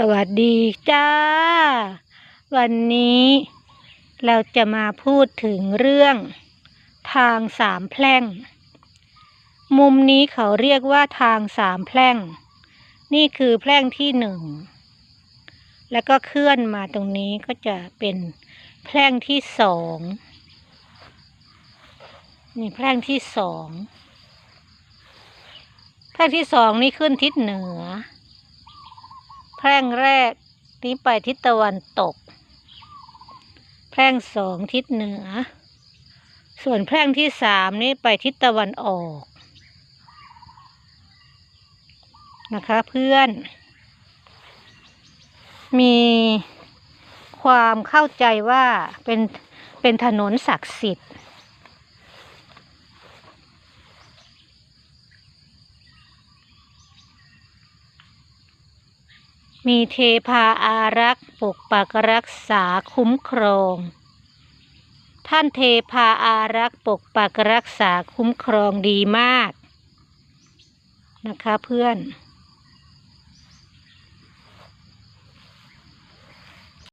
สวัสดีจ้า วันนี้เราจะมาพูดถึงเรื่อง ทางสามแพร่ง มุมนี้เขาเรียกว่าทางสามแพร่ง นี่คือแพร่งที่หนึ่ง แล้วก็เคลื่อนมาตรงนี้ก็จะเป็นแพร่งที่สองนี่แพร่งที่สองแพร่งที่สองนี่ขึ้นทิศเหนือ แพร่งแรกนี้ไปทิศตะวันตก แพร่งสองทิศเหนือ ส่วนแพร่งที่สามนี้ไปทิศตะวันออกนะคะเพื่อน มีความเข้าใจว่าเป็นเป็นถนนศักดิ์สิทธิ์ มีเทพาอารักษ์ปกปักรักษาคุ้มครอง ท่านเทพาอารักษ์ปกปักรักษาคุ้มครองดีมาก นะคะเพื่อน